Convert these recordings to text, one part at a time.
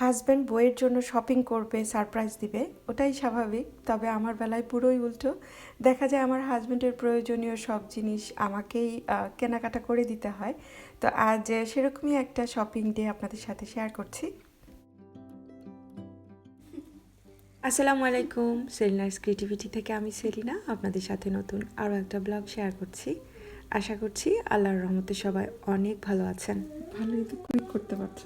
Husband বইয়ের জন্য shopping করবে সারপ্রাইজ দিবে ওটাই স্বাভাবিক। তবে আমার বেলায় পুরোই উল্টো। দেখা যায় আমার হাজব্যান্ডের প্রয়োজনীয় সব জিনিস আমাকেই কেনাকাটা করে দিতে হয়। তো আজ সেরকমই একটা শপিং ডে আপনাদের সাথে শেয়ার করছি। আসসালামু আলাইকুম সেলিনার্স ক্রিয়েটিভিটি থেকে আমি সেলিনা আপনাদের সাথে নতুন আরও একটা ব্লগ শেয়ার করছি। আশা করছি আল্লাহর রহমতে সবাই অনেক ভালো আছেন। ভালোই তো কুইক করতে পারছ।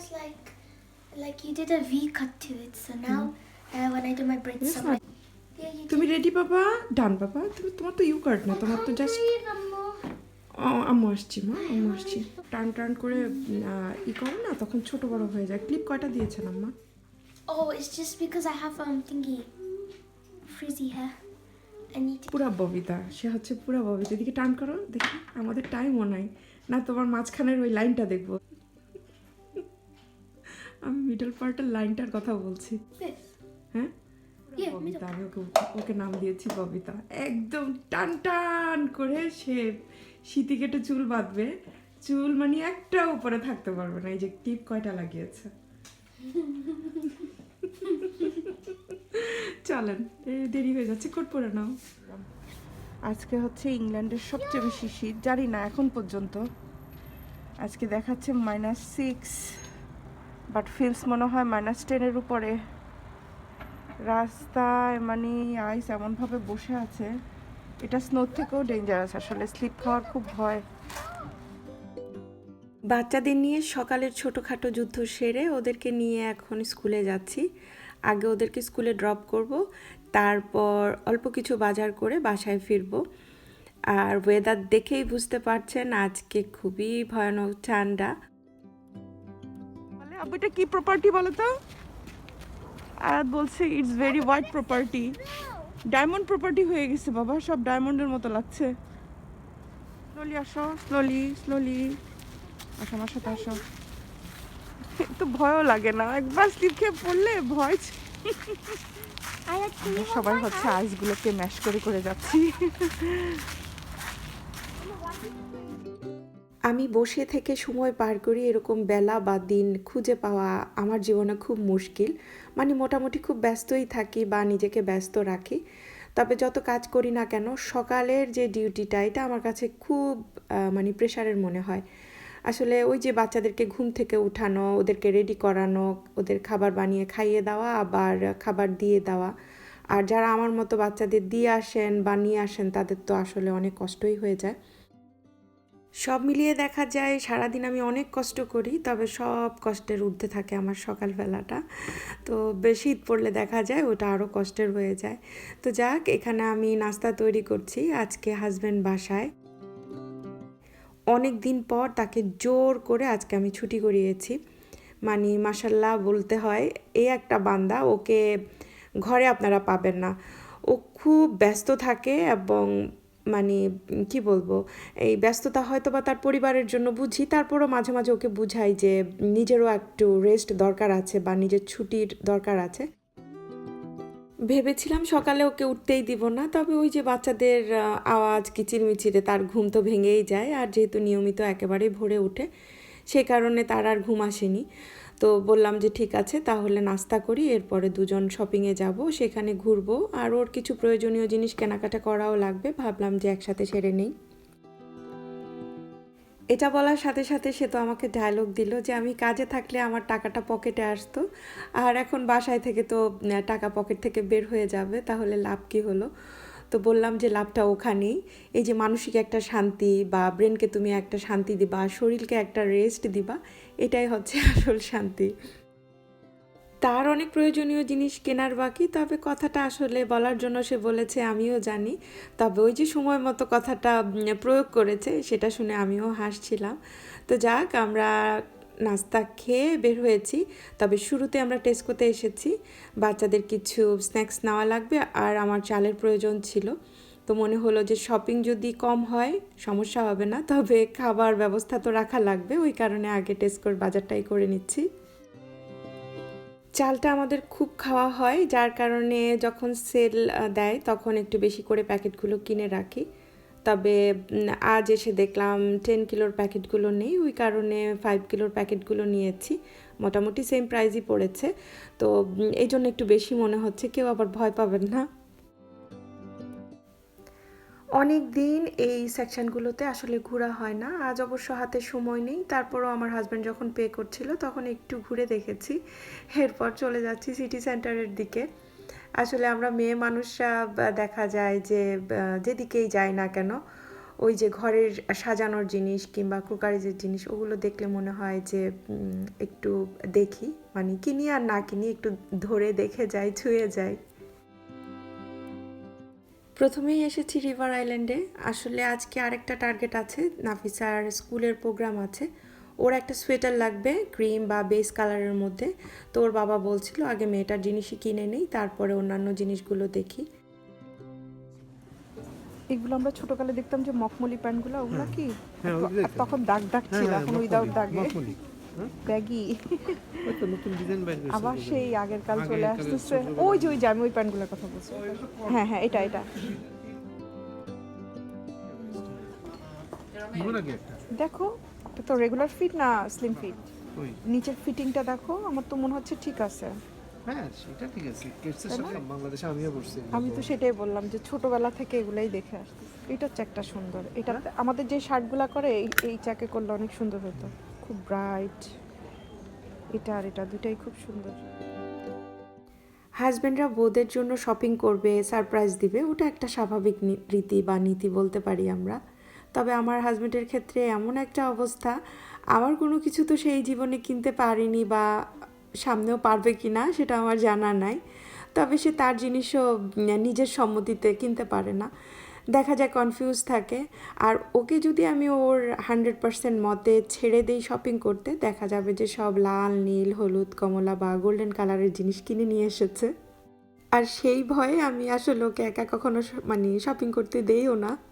Has like, like you did a V cut to it. So now, uh, when I do my braids, Yes, ma'am. yeah, you তুমি রেডি বাবা ডান বাবা তুমি তোমার তো ইউ কার্ড না তোমার তো জাস্ট আম্মু আসছি মা আম্মু আসছি। টান টান করে আহ, ই করে না তখন ছোট বড় হয়ে যায়। ক্লিপ কয়টা দিয়েছেন আম্মা? Oh, it's just because I have um thingy, frizzy hair. I need to. পুরা ববিতা সে হচ্ছে পুরা ববিতা। এদিকে টান করো দেখি আমাদের টাইমও নাই। না তোমার মাঝখানের ওই লাইনটা দেখব। আমি মিডল পার্টের লাইনটার কথা বলছি। হ্যাঁ? ববিতা আমি ওকে ওকে নাম দিয়েছি ববিতা। একদম টান টান করে সে শীতি কেটে চুল বাঁধবে। চুল মানে একটা উপরে থাকতে পারবে না এই যে টিপ কয়টা লাগিয়েছে। চলেন দেরি হয়ে যাচ্ছে কোট পরে নাও। আজকে হচ্ছে ইংল্যান্ডের সবচেয়ে বেশি শীত জানি না এখন পর্যন্ত। আজকে দেখাচ্ছে মাইনাস সিক্স বাট ফিলস মনে হয় মাইনাস টেনের উপরে। রাস্তায় মানে আইস এমনভাবে বসে আছে। এটা স্নোর থেকেও ডেঞ্জারাস আসলে স্লিপ খাওয়ার খুব ভয়। বাচ্চাদের নিয়ে সকালের ছোটোখাটো যুদ্ধ সেরে ওদেরকে নিয়ে এখন স্কুলে যাচ্ছি। আগে ওদেরকে স্কুলে ড্রপ করব, তারপর অল্প কিছু বাজার করে বাসায় ফিরবো। আর ওয়েদার দেখেই বুঝতে পারছেন, আজকে খুবই ভয়ানক ঠান্ডা। আবু এটা কি প্রপার্টি বলো তো আর বলছে it's very wide property diamond property হয়ে গেছে, বাবা। সব ডায়মন্ডের মতো লাগছে। স্লোলি আসো স্লোলি স্লোলি আসো আমার সাথে, আসো। তো ভয়ও লাগে না। একবার স্লিপ খেয়ে পড়লে ভয় সবাই হচ্ছে আইসগুলোকে ম্যাশ করে করে যাচ্ছি। আমি বসে থেকে সময় পার করি এরকম বেলা বা দিন খুঁজে পাওয়া আমার জীবনে খুব মুশকিল। মানে মোটামুটি খুব ব্যস্তই থাকি বা নিজেকে ব্যস্ত রাখি। তবে যত কাজ করি না কেন, সকালের যে ডিউটিটা, এটা আমার কাছে খুব মানে প্রেশারের মনে হয়। আসলে ওই যে বাচ্চাদেরকে ঘুম থেকে উঠানো, ওদেরকে রেডি করানো, ওদের খাবার বানিয়ে খাইয়ে দেওয়া, আবার খাবার দিয়ে দেওয়া। আর যারা আমার মতো বাচ্চাদের দিয়ে আসেন বা নিয়ে আসেন, তাদের তো আসলে অনেক কষ্টই হয়ে যায়। সব মিলিয়ে দেখা যায় সারাদিন আমি অনেক কষ্ট করি, তবে সব কষ্টের ঊর্ধ্বে থাকে আমার সকালবেলাটা। তো বেশি ঈদ পড়লে দেখা যায় ওটা আরও কষ্টের হয়ে যায়। তো যাক, এখানে আমি নাস্তা তৈরি করছি আজকে হাজব্যান্ড বাসায়। অনেক দিন পর তাকে জোর করে আজকে আমি ছুটি করিয়েছি। মানে মাসাল্লাহ বলতে হয় এই একটা বান্দা, ওকে ঘরে আপনারা পাবেন না। ও খুব ব্যস্ত থাকে এবং মানে কি বলব, এই ব্যস্ততা হয়তো বা তার পরিবারের জন্য বুঝি, তারপরও মাঝে মাঝে ওকে বুঝাই যে নিজেরও একটু রেস্ট দরকার আছে বা নিজের ছুটির দরকার আছে। ভেবেছিলাম সকালে ওকে উঠতেই দিব না, তবে ওই যে বাচ্চাদের আওয়াজ, কিচিরমিচিরে তার ঘুম তো ভেঙেই যায়, আর যেহেতু নিয়মিত একেবারেই ভোরে ওঠে সেই কারণে তার আর ঘুম আসেনি। তো বললাম যে ঠিক আছে, তাহলে নাস্তা করি, এরপরে দুজন শপিংয়ে যাব, সেখানে ঘুরবো। আর ওর কিছু প্রয়োজনীয় জিনিস কেনাকাটা করাও লাগবে, ভাবলাম যে একসাথে সেরে নেই। এটা বলার সাথে সাথে সে তো আমাকে ডায়লগ দিল যে আমি কাজে থাকলে আমার টাকাটা পকেটে আসতো, আর এখন বাসায় থেকে তো টাকা পকেট থেকে বের হয়ে যাবে, তাহলে লাভ কি হলো? তো বললাম যে লাভটা ওখানেই। এই যে মানসিক একটা শান্তি বা ব্রেনকে তুমি একটা শান্তি দিবা, শরীরকে একটা রেস্ট দিবা, এটাই হচ্ছে আসল শান্তি। তার অনেক প্রয়োজনীয় জিনিস কেনার বাকি, তবে কথাটা আসলে বলার জন্য সে বলেছে, আমিও জানি। তবে ওই যে সময় মতো কথাটা প্রয়োগ করেছে, সেটা শুনে আমিও হাসছিলাম। তো যাক, আমরা নাস্তা খেয়ে বের হয়েছি। তবে শুরুতে আমরা টেস্ট করতে এসেছি। বাচ্চাদের কিছু স্ন্যাক্স নেওয়া লাগবে আর আমার চালের প্রয়োজন ছিল। তো মনে হলো যে শপিং যদি কম হয়, সমস্যা হবে না। তবে খাবার ব্যবস্থা তো রাখা লাগবে। ওই কারণে আগে টেস্ট করে বাজারটাই করে নিচ্ছি। চালটা আমাদের খুব খাওয়া হয়। যার কারণে যখন সেল দেয়, তখন একটু বেশি করে প্যাকেটগুলো কিনে রাখি। তবে আজ এসে দেখলাম টেন কিলোর প্যাকেটগুলো নেই। ওই কারণে ফাইভ কিলোর প্যাকেটগুলো নিয়েছি। মোটামুটি সেম প্রাইজই পড়েছে। তো এই জন্য একটু বেশি মনে হচ্ছে। কেউ আবার ভয় পাবেন না। অনেক দিন এই সেকশনগুলোতে আসলে ঘোরা হয় না। আজ অবশ্য হাতে সময় নেই। তারপরও আমার হাজব্যান্ড যখন পে করছিল, তখন একটু ঘুরে দেখেছি। এরপর চলে যাচ্ছি সিটি সেন্টারের দিকে। আসলে আমরা মেয়ে মানুষরা দেখা যায় যে যেদিকেই যাই না কেন, ওই যে ঘরের সাজানোর জিনিস কিংবা কুকারিজের জিনিস, ওগুলো দেখলে মনে হয় যে একটু দেখি। মানে কিনি আর না কিনি একটু ধরে দেখে যাই, ছুঁয়ে যাই। প্রথমেই এসেছি রিভার আইল্যান্ডে। আসলে আজকে আরেকটা টার্গেট আছে, নাফিসার স্কুলের প্রোগ্রাম আছে। ওর একটা সোয়েটার লাগবে ক্রিম বা বেস কালারের মধ্যে। তো ওর বাবা বলছিল আগে মেয়েটার জিনিসই কিনে নেই তারপরে অন্যান্য জিনিসগুলো দেখি। এগুলো আমরা ছোটকালে দেখতাম যে মখমলি প্যান্টগুলো ওগুলো কি? হ্যাঁ। তখন দাগ দাগ ছিল হ্যাঁ, এখন হ্যাঁ, উইদাউট মখমলি, দাগে হ্যাঁ? ব্যাগি। ওই তো নতুন ডিজাইন বের করেছে আবার সেই আগের কাল চলে আসতেছে। ওই যে ওই যে আমি ওই প্যান্টগুলোর কথা বলছি। হ্যাঁ হ্যাঁ এটা এটা? দেখো তো রেগুলার ফিট না স্লিম ফিট নিচের ফিটিংটা দেখো আমার তো মনে হচ্ছে ঠিক আছে। হ্যাঁ, সেটা ঠিক আছে। কিডসের সাথে বাংলাদেশে আমিও পড়ছি আমি তো সেটাই বললাম যে ছোটবেলা থেকে এগুলাই দেখে আসছি। এটা হচ্ছে একটা সুন্দর। এটা আমাদের যে শার্টগুলা করে এই এই চাকে করলে অনেক সুন্দর হতো। খুব ব্রাইট এটা আর এটা দুটাই খুব সুন্দর। হাজব্যান্ডরা বউদের জন্য শপিং করবে সারপ্রাইজ দিবে ওটা একটা স্বাভাবিক রীতি বা নীতি বলতে পারি আমরা। তবে আমার হাজব্যান্ডের ক্ষেত্রে এমন একটা অবস্থা। আমার কোনো কিছু তো সেই জীবনে কিনতে পারিনি বা সামনেও পারবে কি না সেটা আমার জানা নাই। তবে সে তার জিনিসও নিজের সম্মতিতে কিনতে পারে না। দেখা যায় কনফিউজ থাকে। আর ওকে যদি আমি ওর হান্ড্রেড পার্সেন্ট মতে ছেড়ে দেই শপিং করতে, দেখা যাবে যে সব লাল, নীল, হলুদ, কমলা বা গোল্ডেন কালারের জিনিস কিনে নিয়ে এসেছে। আর সেই ভয়ে আমি আসলে ওকে একা কখনো মানে শপিং করতে দেইও না।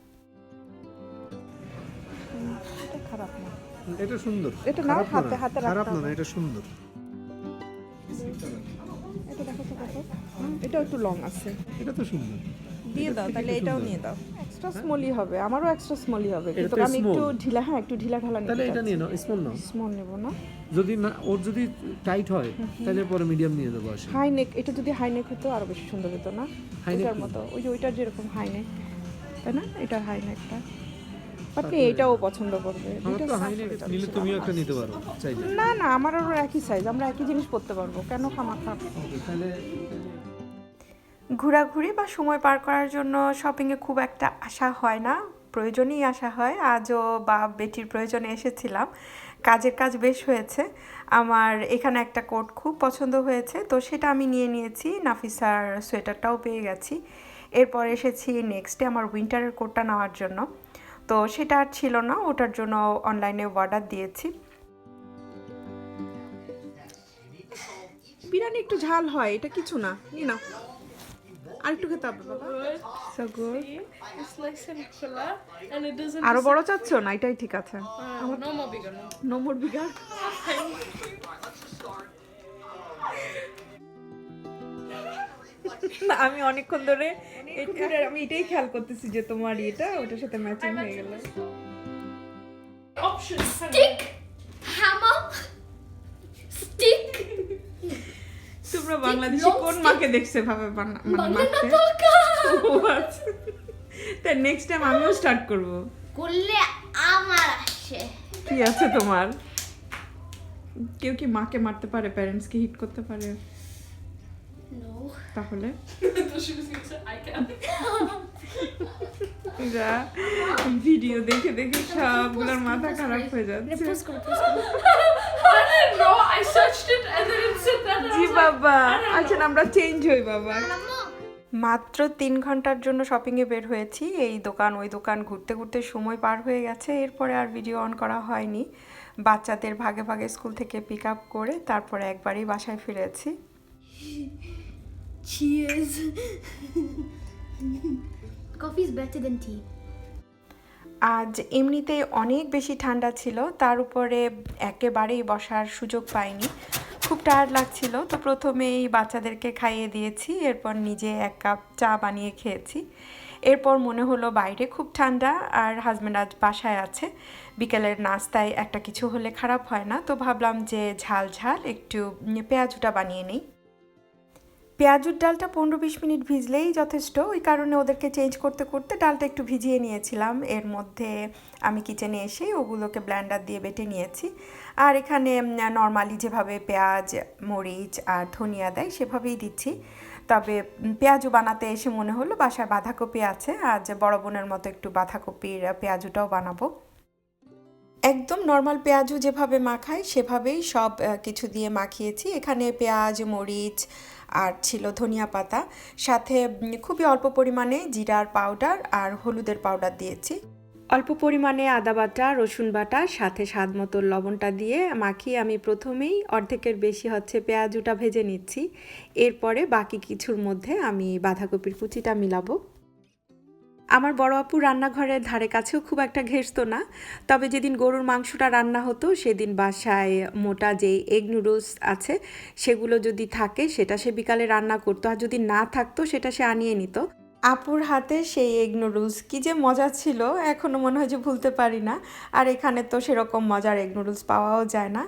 খারাপ না। এটা সুন্দর। এটা খারাপ হাতে- হাতে খারাপ না, এটা সুন্দর। এটা দেখো তো দেখো। এটাও একটু লং আছে। এটা তো সুন্দর। দিয়ে দাও তাহলে এটাও নিয়ে দাও। এক্সট্রা স্মলই হবে আমারও এক্সট্রা স্মলই হবে কিন্তু আমি একটু ঢিলা হ্যাঁ একটু ঢিলা ঢালা তাহলে এটা নিয়ে নাও, small নাও। স্মল নেব না। যদি না ওর যদি টাইট হয় তাহলে পরে মিডিয়াম নিয়ে দেবো আসে হাই নেক এটা যদি হাই নেক হতো আরও বেশি সুন্দর হতো না? High neck মতো ওই যে ওইটার যেরকম হাই নেক তাই না? এটার হাই নেকটা আপনি এটাও পছন্দ করবে। নিলে তুমিও একটা নিতে পারো না না আমার আরও একই সাইজ আমরা একই জিনিস পরতে পারব। কেন ঘোরাঘুরি বা সময় পার করার জন্য শপিংয়ে খুব একটা আশা হয় না। প্রয়োজনেই আসা হয়। আজও বা বেটির প্রয়োজনে এসেছিলাম। কাজের কাজ বেশ হয়েছে। আমার এখানে একটা কোট খুব পছন্দ হয়েছে। তো সেটা আমি নিয়ে নিয়েছি। নাফিসার সোয়েটারটাও পেয়ে গেছি। এরপর এসেছি নেক্সটে আমার উইন্টারের কোটটা নেওয়ার জন্য। তো সেটা আর ছিল না ওটার জন্য অনলাইনে অর্ডার দিয়েছি। বিরিয়ানি একটু ঝাল হয় এটা কিছু না নি না আর একটু খেতে হবে বাবা. আরও বড় চাচ্ছ? না এটাই ঠিক আছে। Uh, more bigger. No. No আমি অনেকক্ষণ ধরে আমি এটাই খেয়াল করতেছি যে তোমার এটা ওটার সাথে ম্যাচিং হয়ে গেল। তোমরা বাংলাদেশি কোন মাকে দেখছে? ভাবে মানে আচ্ছা। তাই নেক্সট টাইম আমিও স্টার্ট করব। করলে আমার আসে। কি আছে তোমার? কেউ কি মাকে মারতে পারে? প্যারেন্টসকে হিট করতে পারে? তাহলে. যা ভিডিও দেখে দেখে সবগুলোর মাথা খারাপ হয়ে যাচ্ছে। জি বাবা। আচ্ছা আমরা চেঞ্জ হই বাবা। মাত্র তিন ঘণ্টার জন্য শপিংয়ে বের হয়েছি। এই দোকান ওই দোকান ঘুরতে ঘুরতে সময় পার হয়ে গেছে। এরপরে আর ভিডিও অন করা হয়নি। বাচ্চাদের ভাগে ভাগে স্কুল থেকে পিক আপ করে তারপরে একবারই বাসায় ফিরেছি। Cheers. Coffee is better than tea. আজ এমনিতেই অনেক বেশি ঠান্ডা ছিল তার উপরে একেবারেই বসার সুযোগ পাইনি খুব টায়ার্ড লাগছিল তো প্রথমেই বাচ্চাদেরকে খাইয়ে দিয়েছি এরপর নিজে এক কাপ চা বানিয়ে খেয়েছি এরপর মনে হলো বাইরে খুব ঠান্ডা আর হাজব্যান্ড আজ বাসায় আছে বিকেলের নাস্তায় একটা কিছু হলে খারাপ হয় না তো ভাবলাম যে ঝাল ঝাল একটু পেঁয়াজুটা বানিয়ে নিই পেঁয়াজুর ডালটা পনেরো বিশ মিনিট ভিজলেই যথেষ্ট। ওই কারণে ওদেরকে চেঞ্জ করতে করতে ডালটা একটু ভিজিয়ে নিয়েছিলাম। এর মধ্যে আমি কিচেনে এসেই ওগুলোকে ব্ল্যান্ডার দিয়ে বেটে নিয়েছি। আর এখানে নর্মালি যেভাবে পেঁয়াজ, মরিচ আর ধনিয়া দেয় সেভাবেই দিচ্ছি। তবে পেঁয়াজু বানাতে এসে মনে হলো, বাসায় বাঁধাকপি আছে। আজ বড় বোনের মতো একটু বাঁধাকপির পেঁয়াজুটাও বানাবো। একদম নর্মাল পেঁয়াজও যেভাবে মাখায় সেভাবেই সব কিছু দিয়ে মাখিয়েছি। এখানে পেঁয়াজ, মরিচ আর ছিল ধনিয়া পাতা। সাথে খুবই অল্প পরিমাণে জিরার পাউডার আর হলুদের পাউডার দিয়েছি। অল্প পরিমাণে আদা বাটা, রসুন বাটা, সাথে স্বাদ মতো লবণটা দিয়ে মাখিয়ে আমি প্রথমেই অর্ধেকের বেশি হচ্ছে পেঁয়াজুটা ভেজে নিচ্ছি। এরপরে বাকি কিছুর মধ্যে আমি বাঁধাকপির কুচিটা মিলাবো। আমার বড় আপু রান্নাঘরের ধারে কাছেও খুব একটা ঘেসতো না। তবে যেদিন গরুর মাংসটা রান্না হতো, সেদিন বাসায় মোটা যে এগ নুডলস আছে, সেগুলো যদি থাকে, সেটা সে বিকালে রান্না করতো। আর যদি না থাকতো, সেটা সে আনিয়ে নিত। আপুর হাতে সেই এগ নুডলস কী যে মজা ছিল এখনও মনে হয় যে ভুলতে পারি না। আর এখানে তো সেরকম মজার এগ নুডলস পাওয়াও যায় না।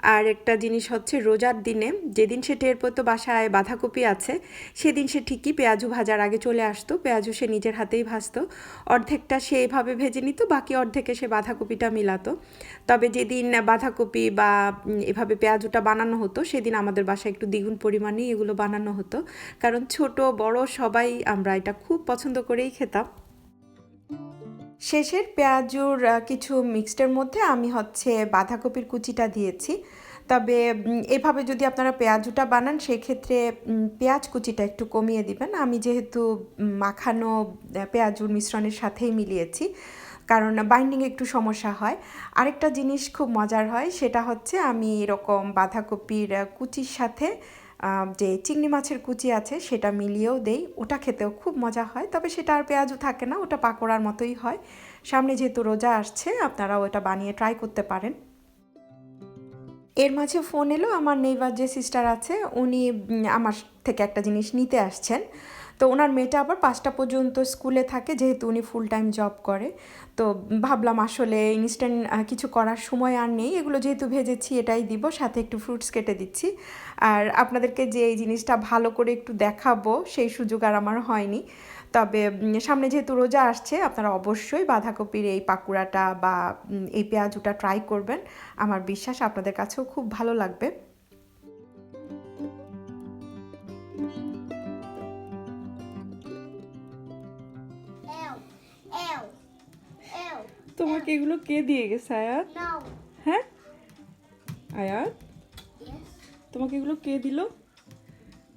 আর একটা জিনিস হচ্ছে রোজার দিনে যেদিন সে টের পেতো বাসায় বাঁধাকপি আছে, সেদিন সে ঠিকই পেঁয়াজু ভাজার আগে চলে আসতো, পেঁয়াজু সে নিজের হাতেই ভাজতো, অর্ধেকটা সে এভাবে ভেজে নিত, বাকি অর্ধেকে সে বাঁধাকপিটা মিলাতো। তবে যেদিন বাঁধাকপি বা এভাবে পেঁয়াজুটা বানানো হতো, সেদিন আমাদের বাসায় একটু দ্বিগুণ পরিমাণেই এগুলো বানানো হতো। কারণ ছোট, বড় সবাই আমরা এটা খুব পছন্দ করেই খেতাম। শেষের পেঁয়াজুর কিছু মিক্সডের মধ্যে আমি হচ্ছে বাঁধাকপির কুচিটা দিয়েছি। তবে এভাবে যদি আপনারা পেঁয়াজুটা বানান, সেক্ষেত্রে পেঁয়াজ কুচিটা একটু কমিয়ে দিবেন। আমি যেহেতু মাখানো পেঁয়াজুর মিশ্রণের সাথেই মিলিয়েছি, কারণ বাইন্ডিং একটু সমস্যা হয়। আরেকটা জিনিস খুব মজার হয়, সেটা হচ্ছে আমি এরকম বাঁধাকপির কুচির সাথে যে চিংড়ি মাছের কুচি আছে সেটা মিলিয়েও দেই। ওটা খেতেও খুব মজা হয়, তবে সেটা আর পেঁয়াজও থাকে না, ওটা পাকোড়ার মতোই হয়। সামনে যেহেতু রোজা আসছে আপনারা ওটা বানিয়ে ট্রাই করতে পারেন। এর মাঝে ফোন এলো, আমার নেইবার যে সিস্টার আছে, উনি আমার থেকে একটা জিনিস নিতে আসছেন। তো ওনার মেয়েটা আবার পাঁচটা পর্যন্ত স্কুলে থাকে, যেহেতু উনি ফুল টাইম জব করে। তো ভাবলাম আসলে ইনস্ট্যান্ট কিছু করার সময় আর নেই। এগুলো যেহেতু ভেজেছি, এটাই দিব, সাথে একটু ফ্রুটস কেটে দিচ্ছি। আর আপনাদেরকে যে এই জিনিসটা ভালো করে একটু দেখাবো, সেই সুযোগ আর আমার হয়নি। তবে সামনে যেহেতু রোজা আসছে, আপনারা অবশ্যই বাঁধাকপির এই পাকুড়াটা বা এই পেঁয়াজুটা ট্রাই করবেন। আমার বিশ্বাস আপনাদের কাছেও খুব ভালো লাগবে। তোমাকে এগুলো কে দিয়ে গেছে আয়াত? হ্যাঁ? আয়াত? তোমাকে এগুলো কে দিল?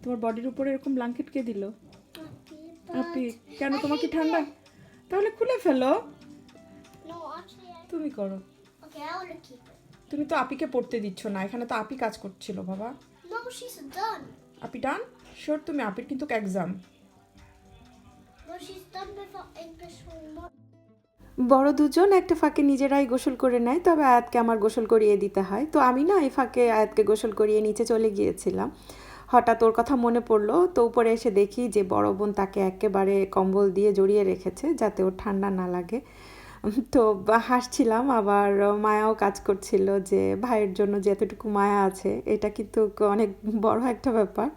তোমার বডির উপরে এরকম ব্ল্যাঙ্কেট কে দিল? আপি কেন তোমাকে ঠান্ডা? তাহলে খুলে ফেলো. তুমি করো. তুমি তো আপিকে পড়তে দিচ্ছ না এখানে তো আপি কাজ করছিল বাবা. আপি ডান শিওর তুমি আপির কিন্তু এক্সাম বড় দুজন একটা ফাঁকে নিজেরাই গোসল করে নেয়, তবে আয়াতকে আমার গোসল করিয়ে দিতে হয়। তো আমি না এই ফাঁকে আয়াতকে গোসল করিয়ে নিচে চলে গিয়েছিলাম। হঠাৎ ওর কথা মনে পড়ল, তো উপরে এসে দেখি যে বড় বোন তাকে একেবারে কম্বল দিয়ে জড়িয়ে রেখেছে যাতে ওর ঠান্ডা না লাগে। তো হাসছিলাম, আবার মায়াও কাজ করছিল যে ভাইয়ের জন্য যে এতটুকু মায়া আছে, এটা কিন্তু অনেক বড় একটা ব্যাপার।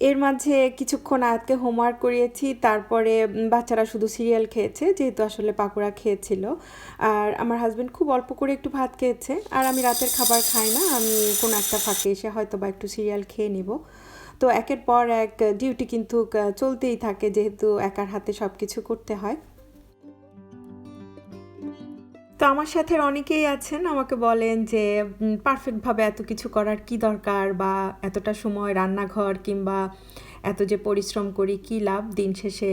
এর মাঝে কিছুক্ষণ আয়াতকে হোমওয়ার্ক করিয়েছি, তারপরে বাচ্চারা শুধু সিরিয়াল খেয়েছে, যেহেতু আসলে পাকোড়া খেয়েছিল। আর আমার হাজব্যান্ড খুব অল্প করে একটু ভাত খেয়েছে, আর আমি রাতের খাবার খাই না, আমি কোনো একটা ফাঁকে এসে হয়তো বা একটু সিরিয়াল খেয়ে নিব। তো একের পর এক ডিউটি কিন্তু চলতেই থাকে, যেহেতু একার হাতে সব কিছু করতে হয়। আমার সাথে অনেকেই আছেন, আমাকে বলেন যে পারফেক্টভাবে এত কিছু করার কি দরকার? বা এতটা সময় রান্নাঘর কিংবা এত যে পরিশ্রম করি কি লাভ? দিন শেষে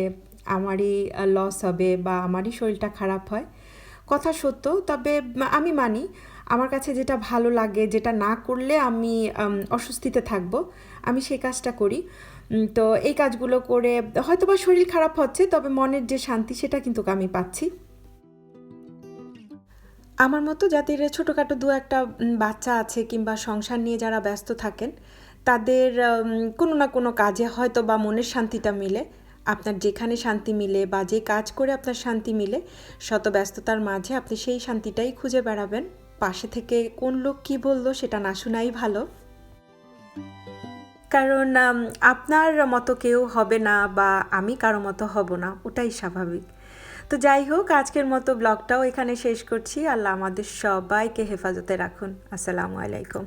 আমারই লস হবে বা আমারই শরীরটা খারাপ হয়। কথা সত্য, তবে আমি মানি, আমার কাছে যেটা ভালো লাগে, যেটা না করলে আমি অস্বস্তিতে থাকব, আমি সেই কাজটা করি। তো এই কাজগুলো করে হয়তোবা শরীর খারাপ হচ্ছে, তবে মনের যে শান্তি সেটা কিন্তু আমি পাচ্ছি। আমার মতো যাদের ছোটোখাটো দু একটা বাচ্চা আছে কিংবা সংসার নিয়ে যারা ব্যস্ত থাকেন, তাদের কোনো না কোনো কাজে হয়তো বা মনের শান্তিটা মিলে। আপনার যেখানে শান্তি মিলে বা যে কাজ করে আপনার শান্তি মিলে, শত ব্যস্ততার মাঝে আপনি সেই শান্তিটাই খুঁজে বেড়াবেন। পাশে থেকে কোন লোক কি বলল সেটা না শোনাই ভালো। কারণ আপনার মতো কেউ হবে না বা আমি কারও মতো হব না, ওটাই স্বাভাবিক। তো যাই হোক, আজকের মতো ব্লগটাও এখানে শেষ করছি। আল্লাহ আমাদের সবাইকে হেফাজতে রাখুন। আসসালামু আলাইকুম।